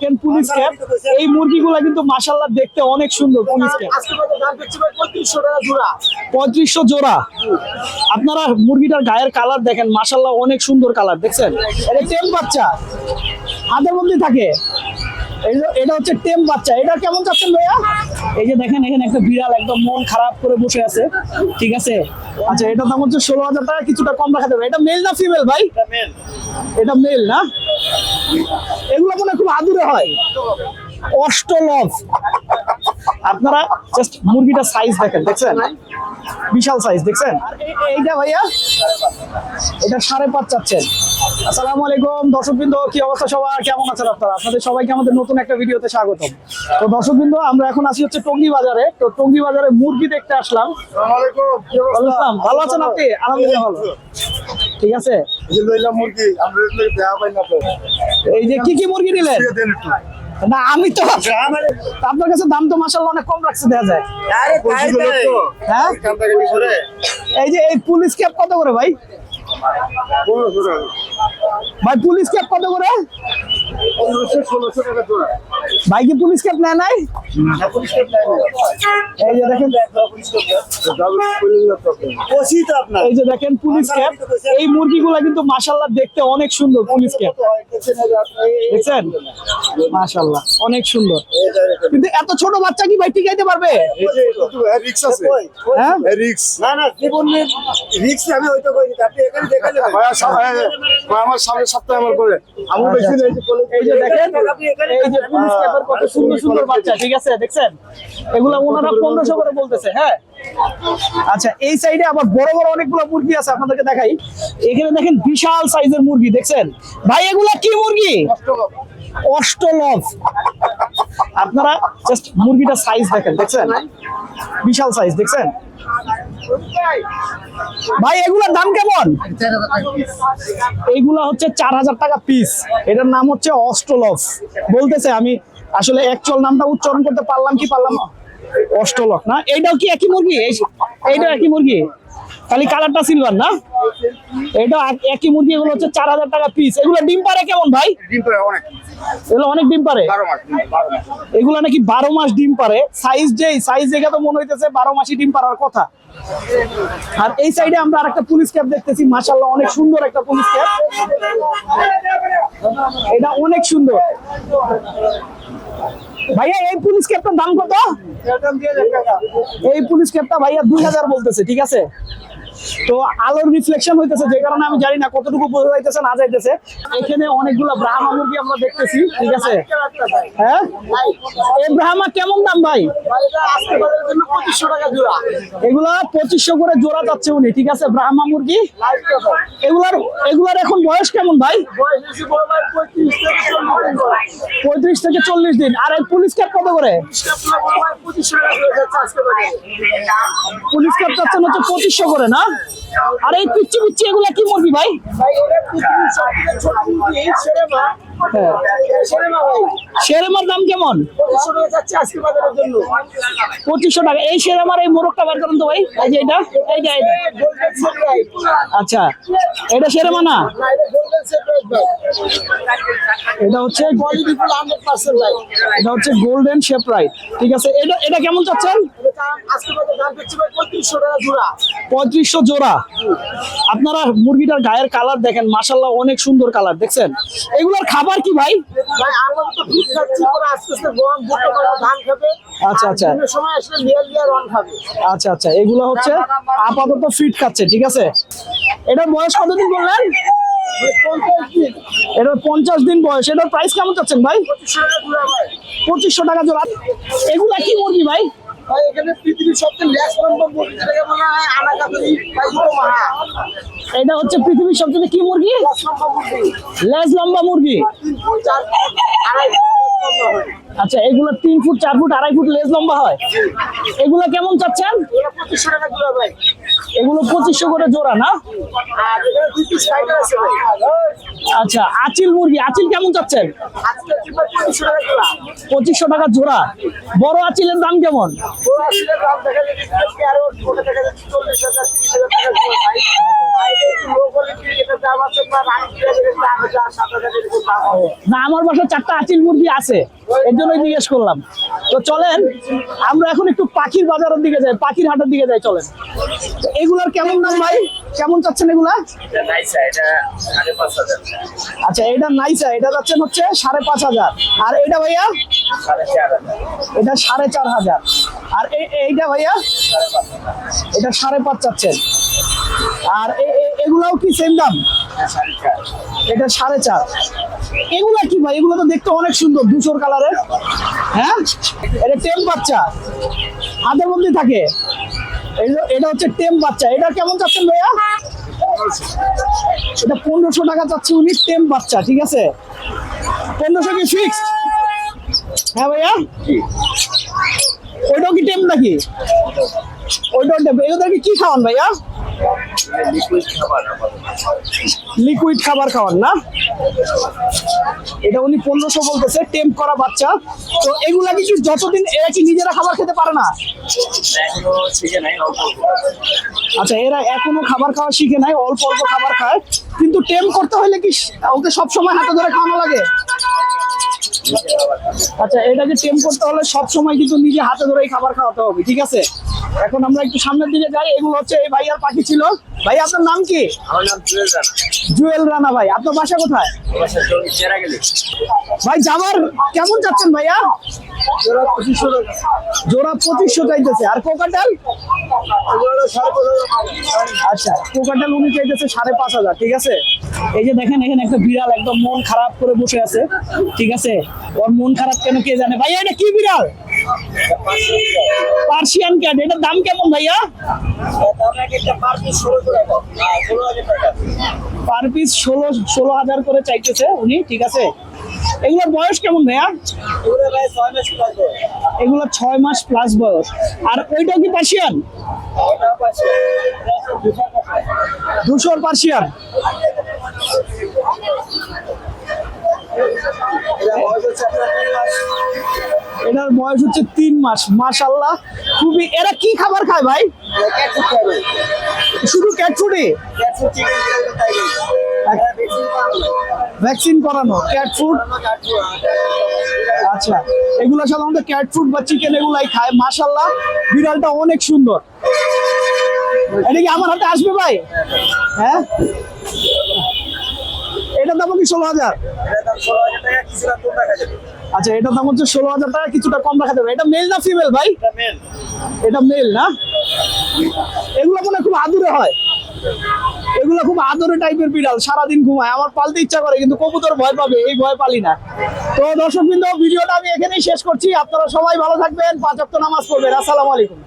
দেখেন police cap. এই মুরগিগুলো কিন্তু মাশাল্লাহ দেখতে অনেক সুন্দর পুলিশ ক্যাপ। পঁয়ত্রিশশো জোড়া। আপনারা মুরগিটার গায়ের কালার দেখেন মাশাল্লাহ অনেক সুন্দর কালার দেখছেন? এটা টেম বাচ্চা। হাতের মধ্যে থাকে। এটা হচ্ছে টেম বাচ্চা। এটা কেমন চাচ্ছেন ভাইয়া? এই যে দেখেন এখানে একটা বিড়াল একদম মন খারাপ করে বসে আছে। ঠিক আছে? আচ্ছা এটা দাম হচ্ছে ষোলো হাজার টাকা কিছুটা কম রাখা যাবে। এটা মেল না ফিমেল ভাই? এটা মেল না? এগুলো মনে খুব আদুরে হয়। অষ্টলভ। আপনারা জাস্ট মুরগিটার সাইজ দেখেন দেখছেন? বিশাল সাইজ দেখছেন? এইটা ভাইয়া এটা সাড়ে পাঁচ চাচ্ছেন। আসসালামু আলাইকুম দর্শকবৃন্দ কি অবস্থা সবার? কেমন আছেন আপনারা? আপনাদের সবাইকে আমাদের নতুন একটা ভিডিওতে স্বাগত তো দর্শকবৃন্দ আমরা এখন আসি হচ্ছে টঙ্গি বাজারে। তো টঙ্গি বাজারে মুরগি দেখতে আসলাম। ভালো আছেন আপনি? আলহামদুলিল্লাহ ভালো। ঠিক আছে? এই যে কি কি মুরগি নিলেন? না আমি তো আপনার কাছে দাম তো মাসাল্লাহ অনেক কম রাখছে দেখা যায়। আরে তাই তাই। হ্যাঁ? এই যে এই পুলিশ ক্যাপ কত করে ভাই? ভাই পুলিশ ক্যাপ কত করে? ষোলোশো টাকা জোড়া। ভাই কি পুলিশ ক্যাপ নেয় নাই এই যে দেখেন এই যে দেখেন পুলিশ ক্যাপ এই মুরগিগুলো কিন্তু মাশাল্লাহ দেখতে অনেক সুন্দর পুলিশ ক্যাপ দেখছেন মাশাল্লাহ অনেক সুন্দর কিন্তু এত ছোট বাচ্চা কি ভাই টিকাইতে পারবে রিক্স আছে হ্যাঁ রিক্স না না জীবন রিক্স আমি ওইটা কইনি আপনি এখানে দেখালে আমার সামনে সপ্তাহে আমার করে আমি এই যে দেখেন এই যে পুলিশ ক্যাপের কত সুন্দর সুন্দর বাচ্চা ঠিক আছে? দেখছেন? এগুলো ওনারা পনেরোশো করে বলতেছে হ্যাঁ? আচ্ছা এই সাইডে আবার বড় বড় অনেকগুলো মুরগি আছে আপনাদেরকে দেখাই। এখানে দেখেন বিশাল সাইজের মুরগি দেখছেন? ভাই এগুলা কি মুরগি? অষ্টলভ। আপনারা জাস্ট মুরগিটার সাইজ দেখেন দেখছেন? বিশাল সাইজ দেখছেন? ভাই এগুলোর দাম কেমন? এইগুলা হচ্ছে চার হাজার টাকা পিস এটার নাম হচ্ছে অস্টলভ বলতেছে আমি আসলে একচল নামটা উচ্চারণ করতে পারলাম কি পারলাম না? অষ্টলক, না? এইটাও কি একই মুরগি? এই- এইটাও একই মুরগি? খালি কালারটা সিলভার না? এটা একই মুরগি এগুলো হচ্ছে চার হাজার টাকা পিস এগুলো ডিম পারে কেমন ভাই? ডিম করে অনেক। এগুলো অনেক ডিম পারে এগুলো নাকি বারো মাস ডিম পারে সাইজ যেই সাইজ দেখে তো মনে হইতেছে বারো মাসই ডিম পারার কথা। আর এই সাইডে আমরা আরেকটা পুলিশ ক্যাপ দেখতেছি। মাশাল্লাহ অনেক সুন্দর একটা পুলিশ ক্যাপ এটা অনেক সুন্দর। ভাইয়া এই পুলিশ ক্যাপটার দাম কত? এই পুলিশ ক্যাপটা ভাইয়া দুই হাজার বলতেছে ঠিক আছে? তো আলোর রিফ্লেকশন হইতেছে, যে কারণে আমি জানি না কতটুকু বোঝা যাইতেছে, না যাইতেছে। এখানে অনেকগুলো ব্রাহ্মা মুরগি আমরা দেখতেছি, ঠিক আছে? হ্যাঁ? এই ব্রাহ্মা কেমন দাম ভাই? এগুলা পঁচিশশো করে জোড়া যাচ্ছে উনি, ঠিক আছে, ব্রাহ্মা মুরগি? এগুলার এগুলার এখন বয়স কেমন ভাই? পঁয়ত্রিশ থেকে চল্লিশ দিন। আর এই পুলিশ ক্যাপ কত করে। পুলিশ ক্যাপ চাচ্ছেন হচ্ছে পঁচিশশো করে, না? আর এই পিচ্ছি পিচ্ছি এগুলা কি মুরগি ভাই। হ্যাঁ। ভাই, শেরেমার দাম কেমন পঁচিশশো টাকা এই শেরেমার এই মোরগটা বের করেন তো ভাই এই যে এটা। এই ভাই। আচ্ছা এটা শেরেমা না এটা হচ্ছে Quality full 100% ভাই। এটা হচ্ছে গোল্ডেন শেপ রাইট ঠিক আছে এটা এটা কেমন চাচ্ছেন এটা দাম- আজকে বাজারে দাম পেয়েছি ভাই? 3500 টাকা জোড়া। পঁয়ত্রিশশো জোড়া। আপনারা মুরগিটার গায়ের কালার দেখেন মাসাল্লাহ অনেক সুন্দর কালার দেখছেন? এগুলোর খাবার কি ভাই। আচ্ছা, আচ্ছা। আচ্ছা আচ্ছা এগুলো হচ্ছে আপাতত ফিট খাচ্ছে ঠিক আছে? এটার বয়স কতদিন বললেন? ভাই, 50 দিন, এটার পঞ্চাশ দিন বয়স এটার প্রাইস কেমন চাচ্ছেন ভাই? 2500 টাকা জোড়া ভাই। পঁচিশশো টাকা জোড়া। এগুলা কি মুরগি ভাই? ভাই, এখানে পৃথিবীর সবচেয়ে less number মুরগি যেটাকে বলা হয় আনাকাতরি বা ইকোমাহা। এটা হচ্ছে পৃথিবীর সবচেয়ে কি মুরগি? লেজ লম্বা মুরগি। আচ্ছা এগুলো তিন ফুট চার ফুট আড়াই ফুট লেজ লম্বা হয়? এগুলো কেমন চাচ্ছেন? এগুলো 2500 টাকা জোড়া ভাই। এগুলো পঁচিশশো করে জোড়া না? আচ্ছা আচিল মুরগি, আচিল কেমন চাচ্ছেন? আজকে হচ্ছে ভাই 2500 টাকা জোড়া। পঁচিশশো টাকা জোড়া। বড় আচিলের দাম কেমন? না, আমার বাসায় চারটা আচিল মুরগি আছে, এর জন্যই জিজ্ঞেস করলাম। তো চলেন, আমরা এখন একটু পাখির বাজারের দিকে যাই, পাখির হাটের দিকে যাই, চলেন। এগুলার কেমন দাম ভাই? কেমন চাচ্ছেন এগুলা? আচ্ছা এটা নাইসা এটা যাচ্ছেন হচ্ছে সাড়ে পাঁচ হাজার। আর এটা ভাইয়া? এটা সাড়ে চার হাজার। আর এইটা ভাইয়া? এটা সাড়ে পাঁচ চাচ্ছেন। আর এগুলাও কি সেম দাম? এটা সাড়ে চার। এগুলা কি ভাই? এগুলো তো দেখতে অনেক সুন্দর ধূসর কালারের হ্যাঁ? এটা টেম বাচ্চা। হাতের মধ্যে থাকে। এটা হচ্ছে টেম বাচ্চা। এটা কেমন চাচ্ছেন ভাইয়া? এটা পনেরোশো টাকা চাচ্ছে উনি, টেম বাচ্চা, ঠিক আছে? পনেরোশো কি ফিক্সড হ্যাঁ ভাইয়া? ওইটাও কি টেম নাকি? ওইটাও টেম। এগুলো কি খাওয়ান ভাইয়া? লিকুইড খাবার খাওয়ান না? এটা উনি পনেরোশো বলতেছে টেম্প করা বাচ্চা। তো এগুলা কিছু যতদিন এরা কি নিজেরা খাবার খেতে পারে না? আচ্ছা এরা এখনও খাবার খাওয়া শিখে নাই, অল্প অল্প খাবার খায়। কিন্তু টেম করতে হলে কি ওকে সব সময় হাতে ধরে খাওয়ানো লাগে? আচ্ছা এটাকে টেম করতে হলে সব সময় কিন্তু নিজে হাতে ধরেই খাবার খাওয়াতে হবে, ঠিক আছে? এখন আমরা একটু সামনের দিকে যাই এগুলো হচ্ছে এই ভাইয়ার পাখি ছিল। ভাই আপনার নাম কি? আমার নাম জুয়েল রানা। জুয়েল রানা ভাই আপনার বাসা কোথায়? ভাই জামার কেমন যাচ্ছেন ভাইয়া? জোড়া পঁচিশশো চাইতেছে। আর কোকাটাল আচ্ছা কোকাটাল উনি চাইতেছে সাড়ে পাঁচ হাজার ঠিক আছে? এই যে দেখেন এখানে একটা বিড়াল একদম মন খারাপ করে বসে আছে ঠিক আছে? ওর মন খারাপ কেন কে জানে? ভাইয়া এটা কি বিড়াল? পার্সিয়ান ক্যাট এটার দাম কেমন ভাইয়া? পার পিস ষোলো ষোলো হাজার করে চাইতেছে উনি, ঠিক আছে? এগুলোর বয়স কেমন ভাইয়া? এগুলো ছয় মাস প্লাস বয়স। আর ওইটাও কি পার্সিয়ান দুশোর পার্সিয়ান এটার বয়স হচ্ছে তিন মাস। মাশাল্লাহ খুবই এরা কি খাবার খায় ভাই? শুধু ক্যাট ফুডে ভ্যাকসিন করানো ক্যাট ফুড আচ্ছা এগুলো সাধারণত ক্যাট ফুড বা চিকেন এগুলাই খায়। মাশাল্লাহ বিড়ালটা অনেক সুন্দর। এটা কি আমার হাতে আসবে ভাই? হ্যাঁ? এটার দাম কি ষোলো হাজার। আচ্ছা এটার দাম হচ্ছে ষোলো হাজার টাকা কিছুটা কম রাখা যাবে। এটা মেল না ফিমেল ভাই? এটা মেল না? এগুলো মনে খুব আদুরে হয়। এগুলো খুব আদরে টাইপের বিড়াল সারাদিন ঘুমায়। আমার পালতে ইচ্ছা করে কিন্তু কবুতর ভয় পাবে এই ভয় পালি না। তো দর্শক বিন্দু ভিডিওটা আমি এখানেই শেষ করছি। আপনারা সবাই ভালো থাকবেন পাঁচ ওয়াক্ত নামাজ পড়বেন। আসসালামু আলাইকুম।